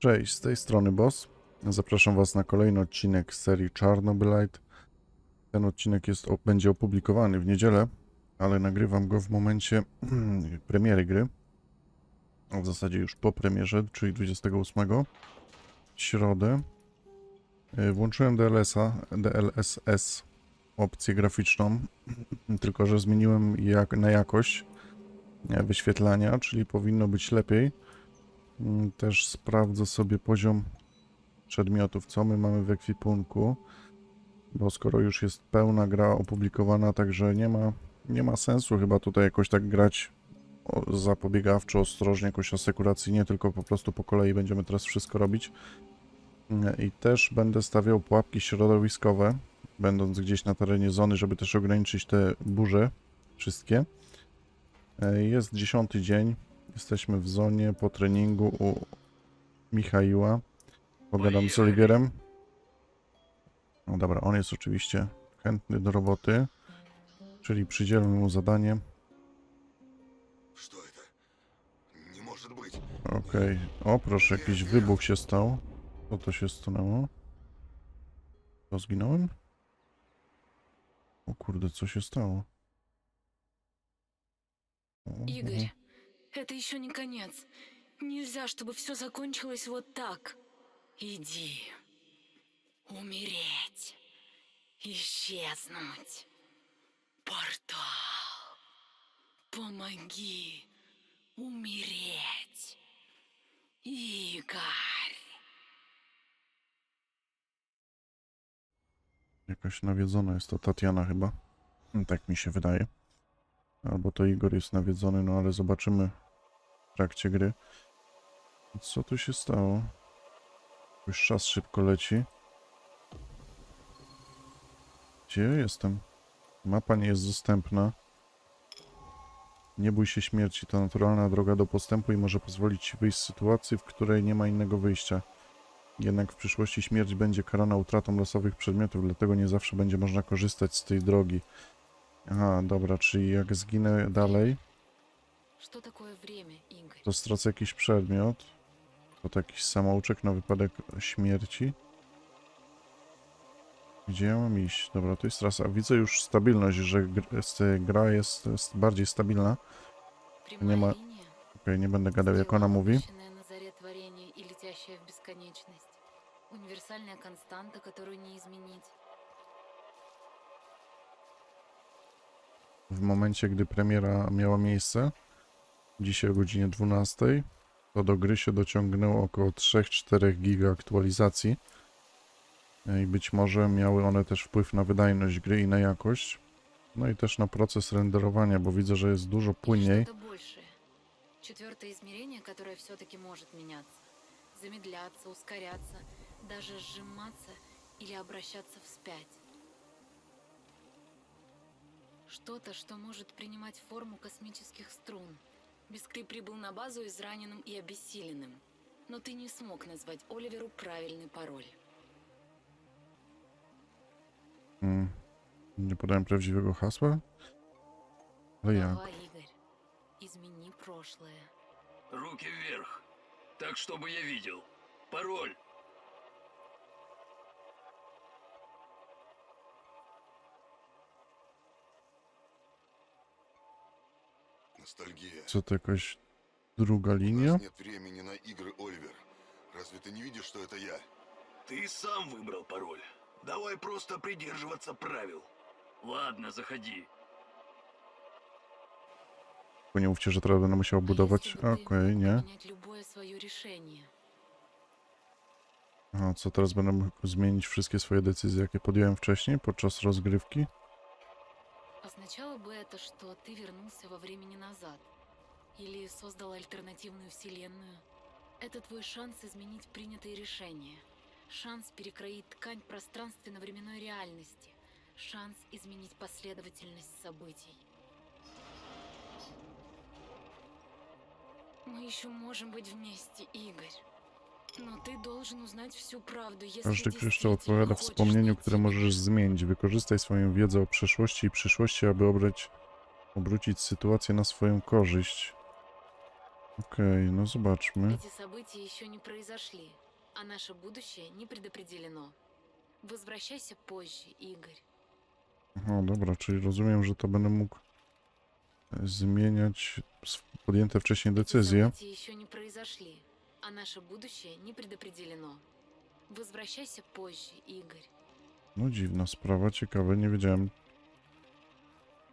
Cześć, z tej strony Boss. Zapraszam Was na kolejny odcinek serii Czarnobylite. Ten odcinek jest, będzie opublikowany w niedzielę, ale nagrywam go w momencie premiery gry. A w zasadzie już po premierze, czyli 28 w środę. E, Włączyłem DLS-a, DLSS, opcję graficzną, tylko że zmieniłem jak, na jakość e, wyświetlania, czyli powinno być lepiej. Mm, Też sprawdzę sobie poziom przedmiotów, co my mamy w ekwipunku, bo skoro już jest pełna gra opublikowana, także nie ma, nie ma sensu chyba tutaj jakoś tak grać zapobiegawczo, ostrożnie, jakoś asekuracyjnie, tylko po prostu po kolei będziemy teraz wszystko robić. Mm, I też będę stawiał pułapki środowiskowe, będąc gdzieś na terenie zony, żeby też ograniczyć te burze wszystkie. E, Jest dziesiąty dzień, Jesteśmy w zonie po treningu u Michaiła. Pogadam z Oliwierem. No dobra, on jest oczywiście chętny do roboty, czyli przydzielmy mu zadanie. Что это? Не может быть. Okej. O, proszę, jakiś wybuch się stał. Co to się stanęło? To zginąłem? O kurde, co się stało? O, Игорь, это еще не конец. Нельзя, чтобы все закончилось вот так. Иди. Умереть. Исчезнуть. Портал. Помоги. Умереть. Игорь. Jakaś nawiedzona jest to Tatiana chyba. Tak mi się wydaje. Albo to Igor jest nawiedzony, no ale zobaczymy w trakcie gry. Co tu się stało? Już czas szybko leci. Gdzie ja jestem? Mapa nie jest dostępna. Nie bój się śmierci, to naturalna droga do postępu i może pozwolić ci wyjść z sytuacji, w której nie ma innego wyjścia. Jednak w przyszłości śmierć będzie karana utratą losowych przedmiotów, dlatego nie zawsze będzie można korzystać z tej drogi. Aha, dobra, czyli jak zginę dalej, Что такое время, Игорь? to stracę jakiś przedmiot. To to jakiś samouczek na wypadek śmierci. Gdzie ja mam iść? Dobra, to jest trasa. Widzę już stabilność, że gr- jest- gra jest, jest bardziej stabilna. Прямая ма- линия? Okej, nie będę gadał jak ona Стрела, mówi. выпущенная на заре творения и летящая в бесконечность. Универсальная константа, которую не изменить. w momencie, gdy premiera miała miejsce, dzisiaj o godzinie 12, to do gry się dociągnęło około 3-4 giga aktualizacji. E, I być może miały one też wpływ na wydajność gry i na jakość. No i też na proces renderowania, bo widzę, że jest dużo Или płynniej. что-то большее. Четвертое измерение, которое все-таки может меняться. Замедляться, ускоряться, даже сжиматься или обращаться вспять. Что-то, что может принимать форму космических струн. Бискри прибыл на базу израненным и обессиленным. Но ты не смог назвать Оливеру правильный пароль. Mm. Nie podałem prawdziwego hasła? Ale jak? Давай, Игорь, измени прошлое. Руки вверх. Так, чтобы я видел. Пароль. Ностальгия. Co to jakaś druga У linia? нас нет времени на игры, Оливер. Разве ты не видишь, что это я? Ты сам выбрал пароль. Давай просто придерживаться правил. Ладно, заходи. Bo nie mówcie, że teraz będę musiał А budować. если бы ты Okej, мог nie. поменять любое свое решение? A co teraz będę mógł zmienić wszystkie swoje decyzje, jakie podjąłem wcześniej podczas rozgrywki? Означало бы это, что ты вернулся во времени назад? Или создал альтернативную вселенную? Это твой шанс изменить принятые решения. Шанс перекроить ткань пространственно-временной реальности. Шанс изменить последовательность событий. Мы еще можем быть вместе, Игорь. Każdy kryształ действительно odpowiada хочешь wspomnieniu, найти które możesz zmienić. Wykorzystaj swoją wiedzę o przeszłości i przyszłości, aby obrać, obrócić sytuację na swoją korzyść. Okej, no zobaczmy. Эти события еще не произошли, а наше будущее не предопределено. Возвращайся позже, Игорь. O, dobra, czyli rozumiem, że to będę mógł e, zmieniać sw- podjęte wcześniej Эти decyzje. события еще не произошли, а наше будущее не предопределено. Возвращайся позже, Игорь. No dziwna sprawa, ciekawe, nie wiedziałem.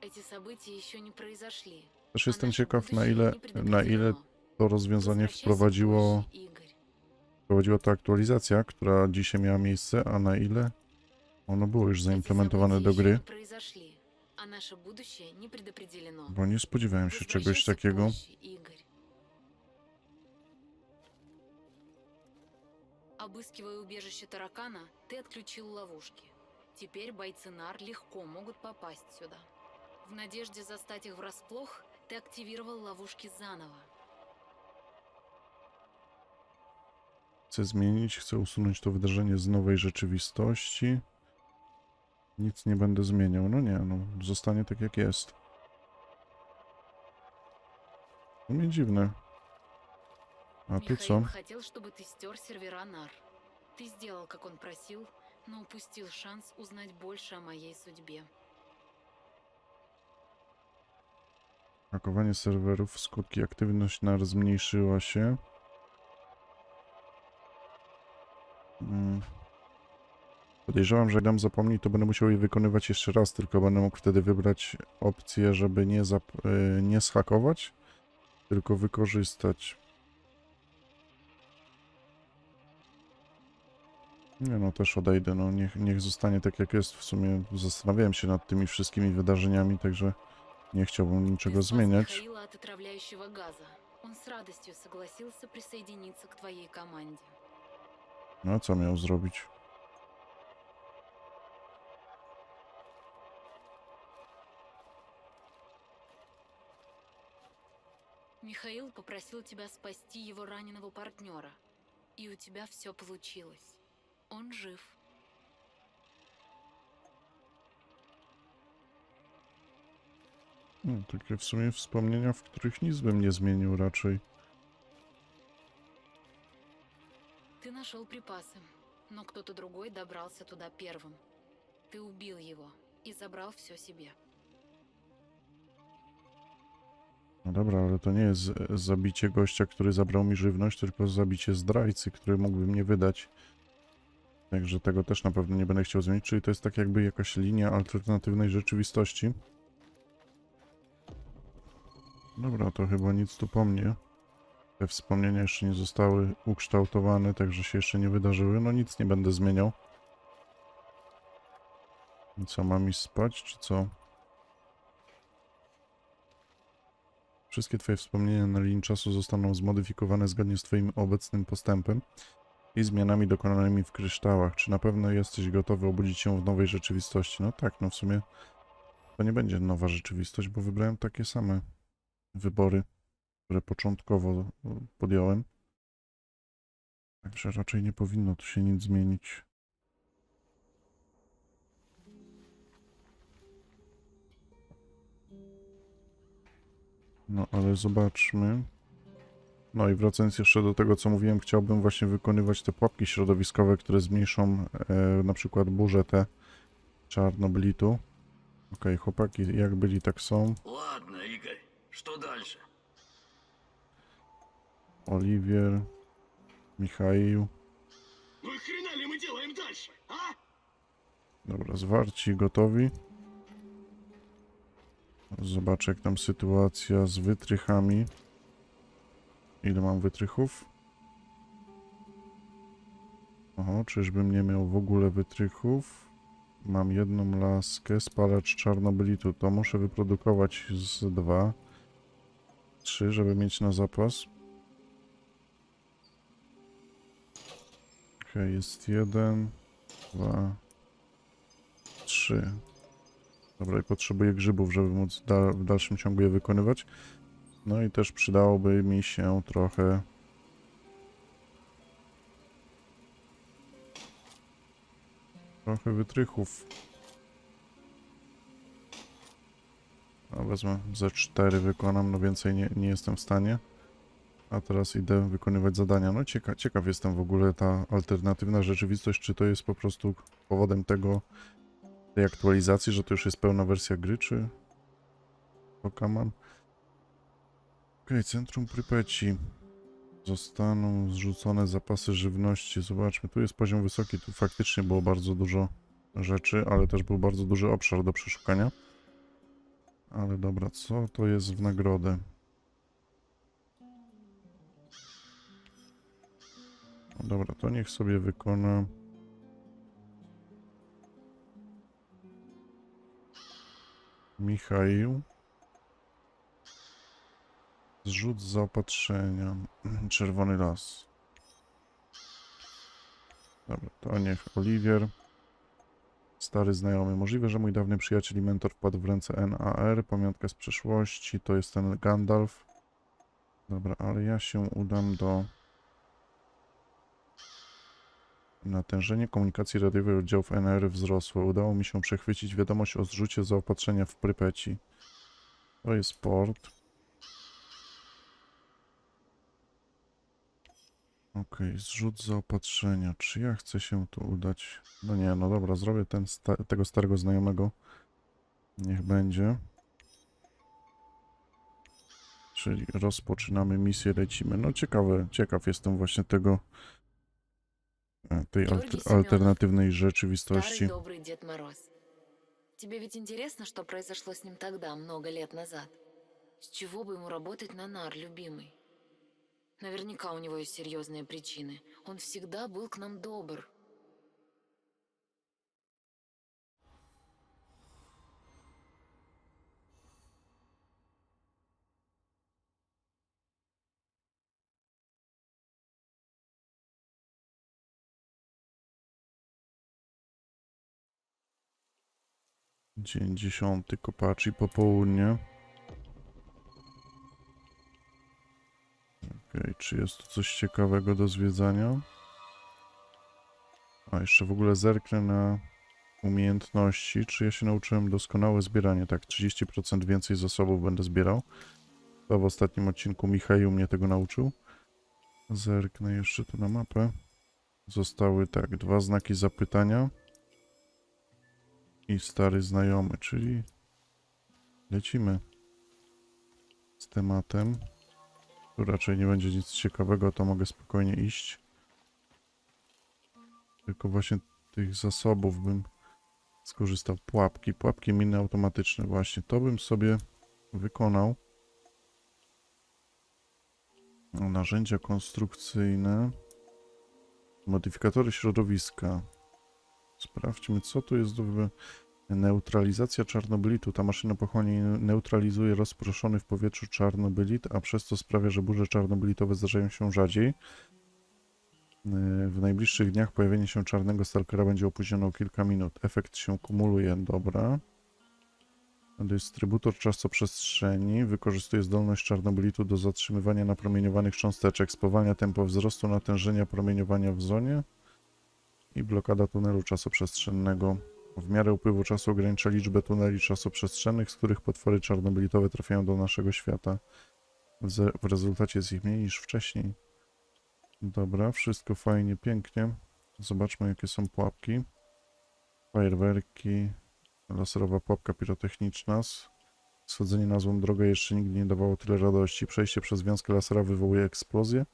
Эти события еще не произошли. Też а jestem наше ciekaw, na будущее ile, не na ile предопределено. to rozwiązanie Возвращайся wprowadziło, позже, Игорь. wprowadziła to aktualizacja, która dzisiaj miała miejsce, a na ile ono było już Эти zaimplementowane события do еще gry. не произошли, а наше будущее не предопределено. Bo nie spodziewałem się czegoś Возвращайся takiego. Обыскивая убежище таракана, ты отключил ловушки. Теперь бойцы НАР легко могут попасть сюда. В надежде застать их врасплох, ты активировал ловушки заново. Chcę zmienić, chcę usunąć to wydarzenie z nowej rzeczywistości. Nic nie będę zmieniał. No nie, no zostanie tak jak jest. To mnie dziwne. A tu co? Михаил хотел, чтобы ты стер сервера НАР. Ты сделал, как он просил, но упустил шанс узнать больше о моей судьбе. Hakowanie serwerów, skutki aktywność NAR zmniejszyła się. Mm. Podejrzewam, że jak dam zapomnieć, to będę musiał je wykonywać jeszcze raz, tylko będę mógł wtedy wybrać opcję, żeby nie, zap- y, nie schakować, tylko wykorzystać. Nie no, też odejdę, no niech, niech zostanie tak jak jest. W sumie zastanawiałem się nad tymi wszystkimi wydarzeniami, także nie chciałbym Ты niczego спас zmieniać. Михаила от отравляющего газа. Он с радостью согласился присоединиться к твоей команде. No a co miał zrobić? Михаил попросил тебя спасти его раненого партнера. И у тебя все получилось. Он жив. No, takie w sumie wspomnienia, w których nic bym nie zmienił raczej. Ты нашел припасы, но кто-то другой добрался туда первым. Ты убил его и забрал все себе. No dobra, ale to nie jest e, zabicie gościa, który zabrał mi żywność, tylko zabicie zdrajcy, który mógłby mnie wydać. Także tego też na pewno nie będę chciał zmienić, czyli to jest tak jakby jakaś linia alternatywnej rzeczywistości. Dobra, to chyba nic tu po mnie. Te wspomnienia jeszcze nie zostały ukształtowane, także się jeszcze nie wydarzyły. No nic nie będę zmieniał. I co, mam iść spać, czy co? Wszystkie Twoje wspomnienia na linii czasu zostaną zmodyfikowane zgodnie z Twoim obecnym postępem i zmianami dokonanymi w kryształach. Czy na pewno jesteś gotowy obudzić się w nowej rzeczywistości? No tak, no w sumie to nie będzie nowa rzeczywistość, bo wybrałem takie same wybory, które początkowo e, podjąłem. Także raczej nie powinno tu się nic zmienić. No ale zobaczmy. No i wracając jeszcze do tego, co mówiłem, chciałbym właśnie wykonywać te pułapki środowiskowe, które zmniejszą e, na przykład burzę te czarnoblitu. Okej, okay, chłopaki jak byli, tak są. Ładne, Igor. Co? Oliwier, Michał. Dobra, zwarci, gotowi. Zobaczę, jak tam sytuacja z wytrychami. Ile mam wytrychów? Oho, czyżbym nie miał w ogóle wytrychów? Mam jedną laskę, spalacz czarnobylitu. To muszę wyprodukować z dwa. Trzy, żeby mieć na zapas. Okej, jest jeden, dwa, trzy. Dobra, i potrzebuję grzybów, żeby móc da w dalszym ciągu je wykonywać. No i też przydałoby mi się trochę... Trochę wytrychów. No wezmę ze cztery wykonam, no więcej nie, nie jestem w stanie. A teraz idę wykonywać zadania. No cieka ciekaw jestem w ogóle ta alternatywna rzeczywistość, czy to jest po prostu powodem tego, tej aktualizacji, że to już jest pełna wersja gry, czy Pokaman. Okej, centrum Prypeci. Zostaną zrzucone zapasy żywności. Zobaczmy, tu jest poziom wysoki, tu faktycznie było bardzo dużo rzeczy, ale też był bardzo duży obszar do przeszukania. Ale dobra, co to jest w nagrodę? No dobra, to niech sobie wykona. Michał. Zrzut zaopatrzenia. Czerwony las. Dobra, to niech Oliwier. Stary znajomy. Możliwe, że mój dawny przyjaciel i mentor wpadł w ręce NAR. Pamiątka z przeszłości. To jest ten Gandalf. Dobra, ale ja się udam do... Natężenie komunikacji radiowej oddziałów NR wzrosło. Udało mi się przechwycić wiadomość o zrzucie zaopatrzenia w Prypeci. To jest port. Okej, zrzut zaopatrzenia. Czy ja chcę się tu udać? No nie, no dobra, zrobię ten sta tego starego znajomego. Niech będzie. Czyli rozpoczynamy misję, lecimy. No ciekawe, ciekaw jestem właśnie tego, e, tej Georgi alter Semionov. alternatywnej Старый rzeczywistości. добрый Дед Мороз. Тебе ведь интересно, что произошло с ним тогда, много лет назад? С чего бы ему работать на нар, любимый? Наверняка у него есть серьезные причины. Он всегда был к нам добр. Dzień dziesiąty, Kopaczy, popołudnie. Okej, czy jest tu coś ciekawego do zwiedzania? A, jeszcze w ogóle zerknę na umiejętności. Czy ja się nauczyłem doskonałe zbieranie? Tak, 30% więcej zasobów będę zbierał. To w ostatnim odcinku Michał mnie tego nauczył. Zerknę jeszcze tu na mapę. Zostały tak, dwa znaki zapytania i stary znajomy, czyli lecimy z tematem. Tu raczej nie będzie nic ciekawego, to mogę spokojnie iść. Tylko właśnie tych zasobów bym skorzystał. Pułapki, pułapki miny automatyczne, właśnie to bym sobie wykonał. Narzędzia konstrukcyjne. Modyfikatory środowiska. Sprawdźmy, co tu jest do wy... Neutralizacja czarnobylitu. Ta maszyna pochłania neutralizuje rozproszony w powietrzu czarnobylit, a przez to sprawia, że burze czarnobylitowe zdarzają się rzadziej. Yy, W najbliższych dniach pojawienie się czarnego stalkera będzie opóźnione o kilka minut. Efekt się kumuluje. Dobra. Dystrybutor czasoprzestrzeni wykorzystuje zdolność czarnobylitu do zatrzymywania napromieniowanych cząsteczek, spowalnia tempo wzrostu natężenia promieniowania w zonie i blokada tunelu czasoprzestrzennego. W miarę upływu czasu ogranicza liczbę tuneli czasoprzestrzennych, z których potwory czarnobylitowe trafiają do naszego świata. W, rezultacie jest ich mniej niż wcześniej. Dobra, wszystko fajnie, pięknie. Zobaczmy, jakie są pułapki. Fajerwerki, laserowa pułapka pirotechniczna. Schodzenie na złą drogę jeszcze nigdy nie dawało tyle radości. Przejście przez wiązkę lasera wywołuje eksplozję,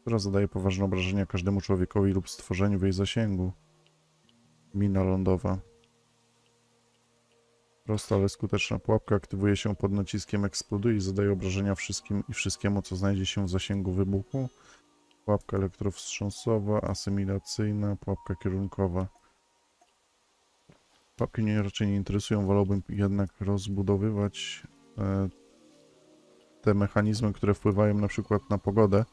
która zadaje poważne obrażenia każdemu człowiekowi lub stworzeniu w jej zasięgu. Mina lądowa. Prosta, ale skuteczna pułapka aktywuje się pod naciskiem eksploduje i zadaje obrażenia wszystkim i wszystkiemu, co znajdzie się w zasięgu wybuchu. Pułapka elektrowstrząsowa, asymilacyjna, pułapka kierunkowa. Pułapki mnie raczej nie interesują, wolałbym jednak rozbudowywać e, te mechanizmy, które wpływają na przykład na pogodę,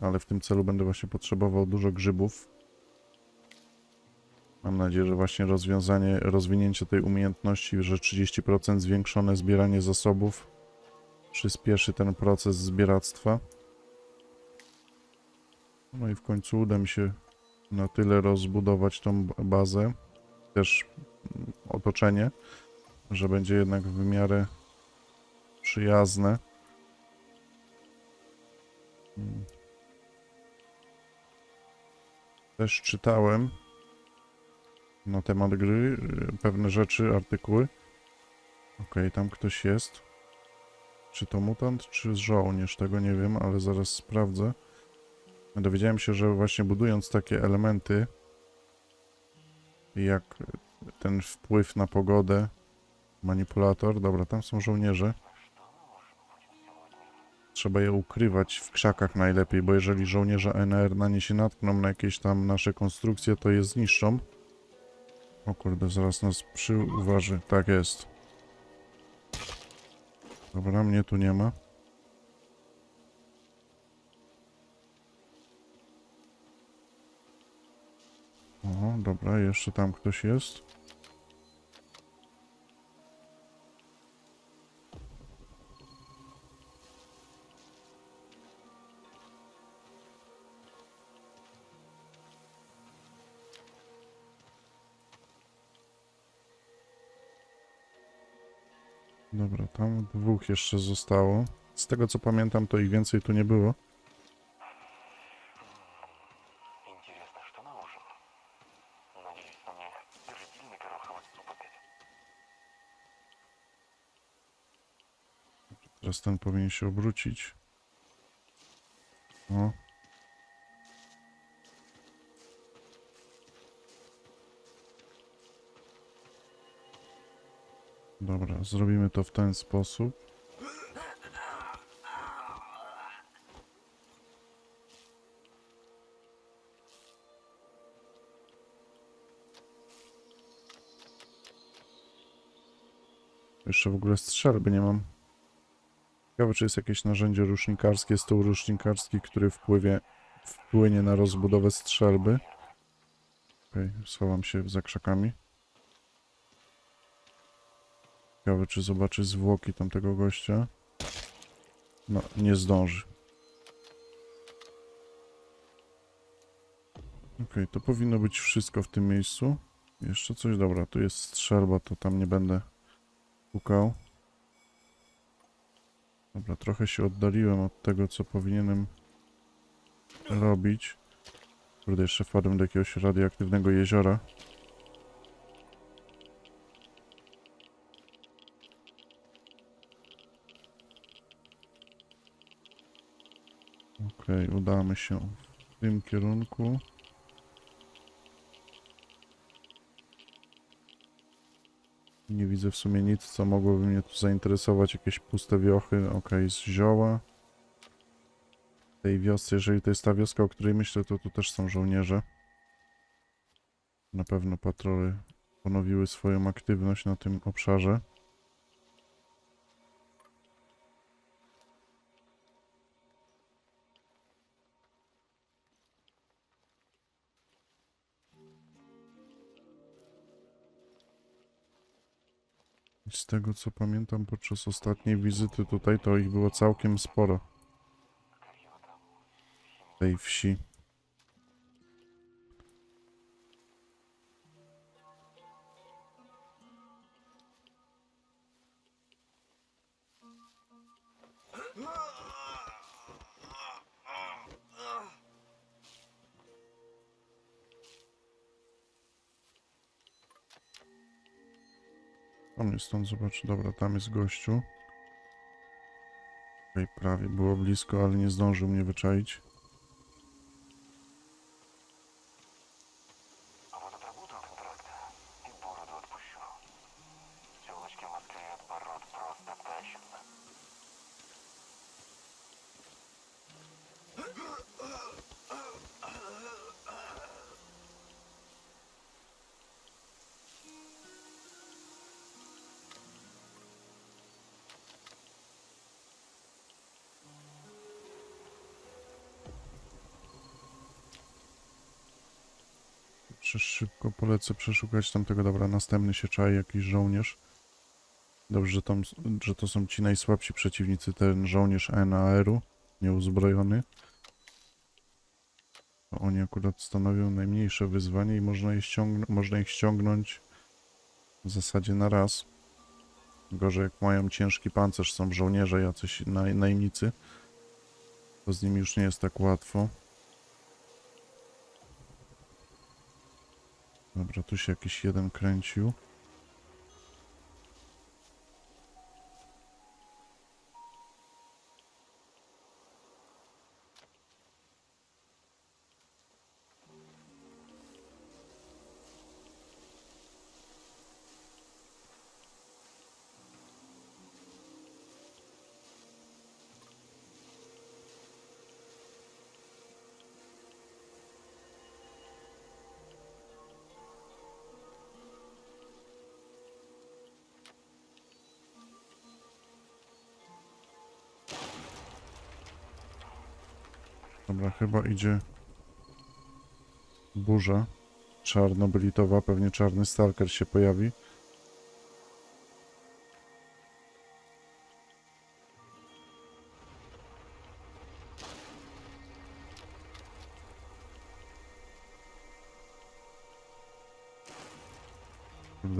ale w tym celu będę właśnie potrzebował dużo grzybów. Mam nadzieję, że właśnie rozwiązanie, rozwinięcie tej umiejętności, że 30% zwiększone zbieranie zasobów przyspieszy ten proces zbieractwa. No i w końcu uda mi się na tyle rozbudować tą bazę, też mm, otoczenie, że będzie jednak w miarę przyjazne. Mm. Też czytałem na temat gry y, pewne rzeczy, artykuły. Okej, tam ktoś jest. Czy to mutant, czy żołnierz, tego nie wiem, ale zaraz sprawdzę. Dowiedziałem się, że właśnie budując takie elementy, jak ten wpływ na pogodę, manipulator, dobra, tam są żołnierze. Trzeba je ukrywać w krzakach najlepiej, bo jeżeli żołnierze NR na nie się natkną na jakieś tam nasze konstrukcje, to je zniszczą. O kurde, zaraz nas przyuważy. Tak jest. Dobra, mnie tu nie ma. O, dobra, jeszcze tam ktoś jest. Dobra, tam dwóch jeszcze zostało. Z tego co pamiętam, to ich więcej tu nie było. Teraz ten powinien się obrócić. O, Dobra, zrobimy to w ten sposób. Jeszcze w ogóle strzelby nie mam. Ciekawe, czy jest jakieś narzędzie rusznikarskie, stół rusznikarski, który wpływie, wpłynie na rozbudowę strzelby. Okej, schowam się za krzakami. Ciekawe, czy zobaczy zwłoki tamtego gościa. No, nie zdąży. Okej, to powinno być wszystko w tym miejscu. Jeszcze coś, dobra, tu jest strzelba, to tam nie będę pukał. Dobra, trochę się oddaliłem od tego, co powinienem robić. Kurde, jeszcze wpadłem do jakiegoś radioaktywnego jeziora. Okej, udamy się w tym kierunku. Nie widzę w sumie nic, co mogłoby mnie tu zainteresować. Jakieś puste wiochy, okej, z zioła. W tej wiosce, jeżeli to jest ta wioska, o której myślę, to tu też są żołnierze. Na pewno patrole ponowiły swoją aktywność na tym obszarze. Z tego co pamiętam podczas ostatniej wizyty tutaj, to ich było całkiem sporo. Tej wsi. Stąd, zobacz. Dobra, tam jest gościu. Okej, prawie było blisko, ale nie zdążył mnie wyczaić. Przecież szybko polecę przeszukać tamtego. Dobra, następny się czai, jakiś żołnierz. Dobrze, że, tam, że to są ci najsłabsi przeciwnicy. Ten żołnierz NAR-u, nieuzbrojony. To oni akurat stanowią najmniejsze wyzwanie i można, je można ich ściągnąć w zasadzie na raz. Gorzej jak mają ciężki pancerz, są żołnierze, jacyś naj- najemnicy, To z nimi już nie jest tak łatwo. Dobra, tu się jakiś jeden kręcił. Dobra, chyba idzie burza czarnobylitowa. Pewnie czarny stalker się pojawi.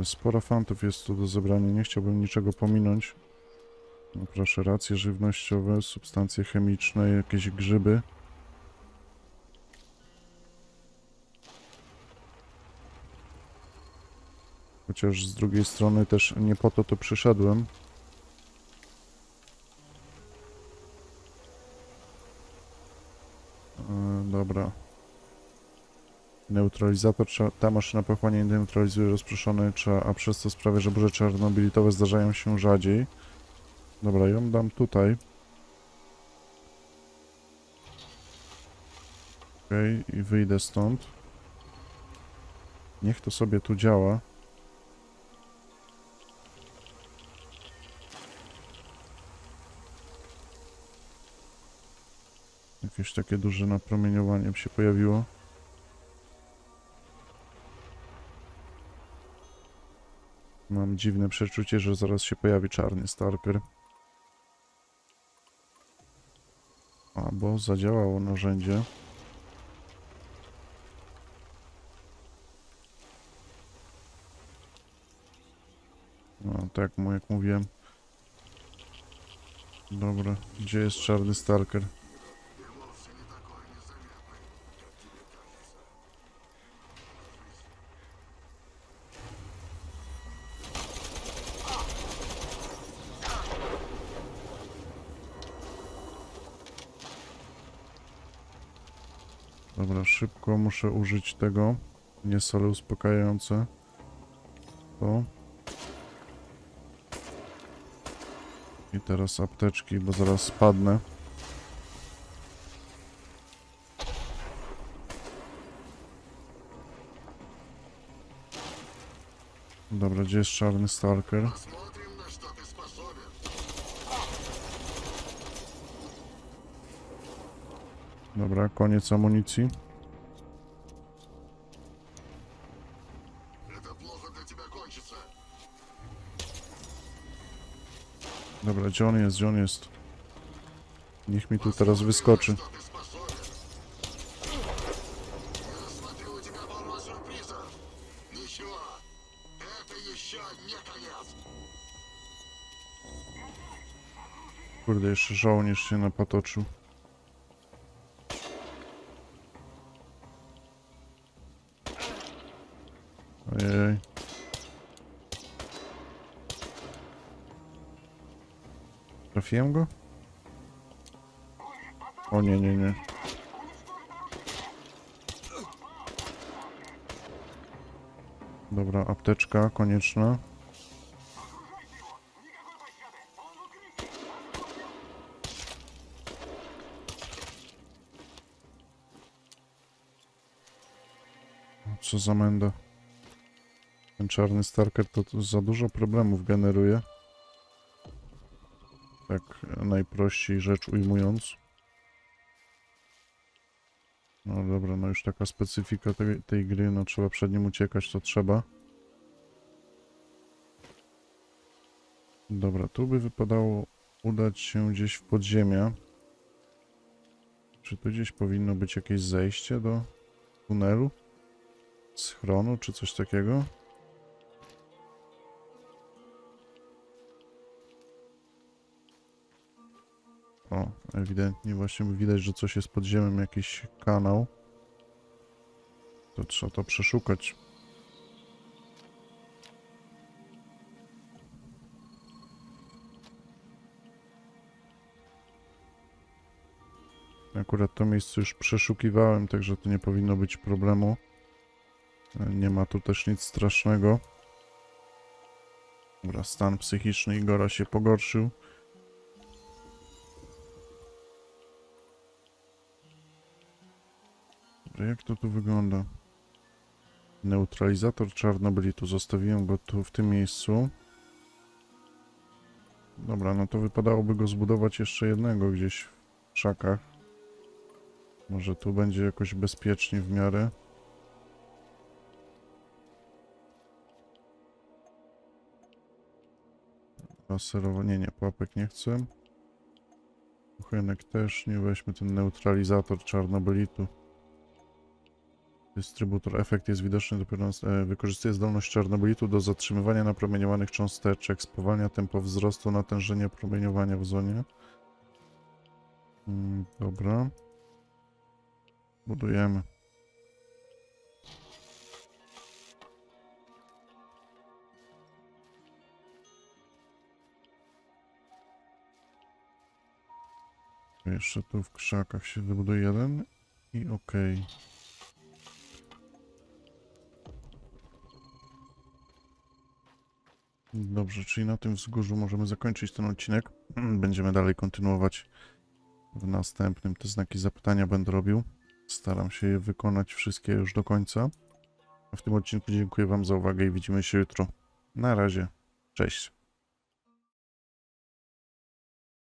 Sporo fantów jest tu do zebrania. Nie chciałbym niczego pominąć. No proszę, racje żywnościowe, substancje chemiczne, jakieś grzyby. Chociaż z drugiej strony też nie po to tu przyszedłem. E, dobra. Neutralizator, ta maszyna pochłania neutralizuje rozproszone, trza- a przez to sprawia, że burze czarnobilitowe zdarzają się rzadziej. Dobra, ją dam tutaj. Okej, i wyjdę stąd. Niech to sobie tu działa. Jakieś takie duże napromieniowanie się pojawiło. Mam dziwne przeczucie, że zaraz się pojawi czarny Stalker. Albo zadziałało narzędzie. No tak, jak mówiłem. Dobra, gdzie jest czarny Stalker? Dobra, szybko muszę użyć tego. Nie sole uspokajające. To. I teraz apteczki, bo zaraz spadnę. Dobra, gdzie jest czarny stalker? Dobra, koniec amunicji. Dobra, gdzie on jest, gdzie on jest? Niech mi tu teraz wyskoczy. Kurde, jeszcze żołnierz się napatoczył. Ojej. Trafiłem go? O nie, nie, nie. Dobra, apteczka konieczna. Co za menda. Ten czarny Starker to, za dużo problemów generuje. Tak najprościej rzecz ujmując. No dobra, no już taka specyfika tej, tej gry, no trzeba przed nim uciekać, to trzeba. Dobra, tu by wypadało udać się gdzieś w podziemia. Czy tu gdzieś powinno być jakieś zejście do tunelu? Schronu czy coś takiego? O, ewidentnie właśnie widać, że coś jest pod ziemią, jakiś kanał. To trzeba to przeszukać. Akurat to miejsce już przeszukiwałem, także to nie powinno być problemu. E, Nie ma tu też nic strasznego. Dobra, stan psychiczny Igora się pogorszył. Jak to tu wygląda? Neutralizator Czarnobylitu. Zostawiłem go tu w tym miejscu. Dobra, no to wypadałoby go zbudować jeszcze jednego gdzieś w krzakach. Może tu będzie jakoś bezpiecznie w miarę. Laserowanie, nie, pułapek nie chcę. Kuchenek też nie, weźmy ten neutralizator czarnobylitu. Dystrybutor efekt jest widoczny dopiero wykorzystuje zdolność czarnobylitu do zatrzymywania napromieniowanych cząsteczek, spowalnia tempo wzrostu natężenia promieniowania w zonie. Mm, dobra. Budujemy. Jeszcze tu w krzakach się dobuduje jeden i okej. Dobrze, czyli na tym wzgórzu możemy zakończyć ten odcinek. Będziemy dalej kontynuować w następnym. Te znaki zapytania będę robił. Staram się je wykonać wszystkie już do końca. A w tym odcinku dziękuję Wam za uwagę i widzimy się jutro. Na razie. Cześć.